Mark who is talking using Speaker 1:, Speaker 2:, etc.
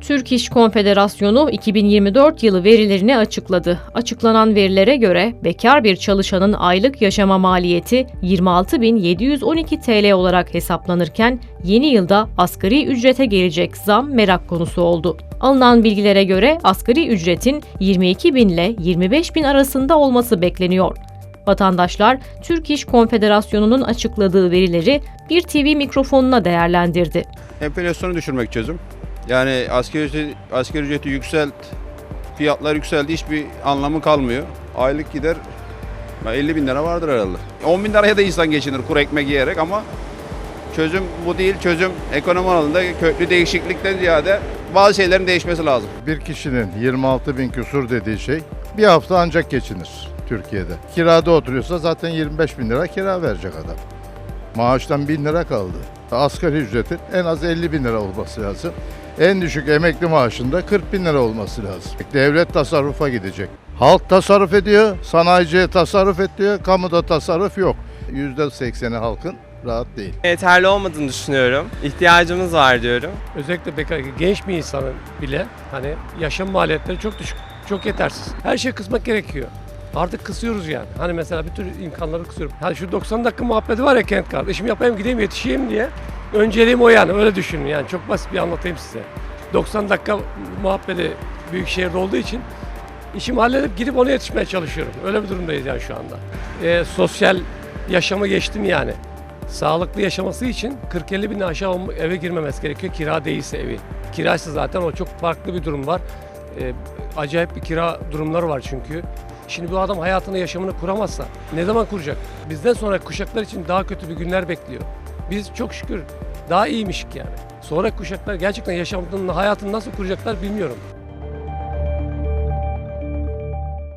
Speaker 1: Türk İş Konfederasyonu 2024 yılı verilerini açıkladı. Açıklanan verilere göre bekar bir çalışanın aylık yaşama maliyeti 26.712 TL olarak hesaplanırken yeni yılda asgari ücrete gelecek zam merak konusu oldu. Alınan bilgilere göre asgari ücretin 22 bin ile 25 bin arasında olması bekleniyor. Vatandaşlar Türk İş Konfederasyonu'nun açıkladığı verileri bir TV mikrofonuna değerlendirdi.
Speaker 2: Enflasyonu düşürmek çözüm. Yani asgari ücreti, asgari ücreti yükselt, fiyatlar yükseldi hiçbir anlamı kalmıyor. Aylık gider ya 50 bin lira vardır herhalde. 10 bin liraya da insan geçinir kuru ekmek yiyerek ama çözüm bu değil. Çözüm ekonomi alanında köklü değişiklikten ziyade bazı şeylerin değişmesi lazım.
Speaker 3: Bir kişinin 26 bin küsur dediği şey bir hafta ancak geçinir Türkiye'de. Kirada oturuyorsa zaten 25 bin lira kira verecek adam. Maaştan 1000 lira kaldı. Asgari ücretin en az 50 bin lira olması lazım. En düşük emekli maaşında 40 bin lira olması lazım. Devlet tasarrufa gidecek. Halk tasarruf ediyor, sanayiciye tasarruf ediyor, kamuda tasarruf yok. %80'i halkın rahat değil.
Speaker 4: yeterli olmadığını düşünüyorum. İhtiyacımız var diyorum.
Speaker 5: özellikle bekar genç bir insanın bile hani yaşam maliyetleri çok düşük, çok yetersiz. Her şey kısmak gerekiyor. Artık kısıyoruz yani. Hani mesela bir tür imkanları kısıyorum. Hani şu 90 dakika muhabbeti var ya kent kartı. İşimi yapayım gideyim yetişeyim diye. Önceliğim o yani öyle düşünün yani. Çok basit bir anlatayım size. 90 dakika muhabbeti büyük şehirde olduğu için işimi halledip gidip ona yetişmeye çalışıyorum. Öyle bir durumdayız yani şu anda. Ee, sosyal yaşama geçtim yani. Sağlıklı yaşaması için 40-50 bin aşağı eve girmemesi gerekiyor kira değilse evi. Kiraysa zaten o çok farklı bir durum var. Ee, acayip bir kira durumları var çünkü. Şimdi bu adam hayatını yaşamını kuramazsa ne zaman kuracak? Bizden sonra kuşaklar için daha kötü bir günler bekliyor. Biz çok şükür daha iyiymişik yani. Sonra kuşaklar gerçekten yaşamını, hayatını nasıl kuracaklar bilmiyorum.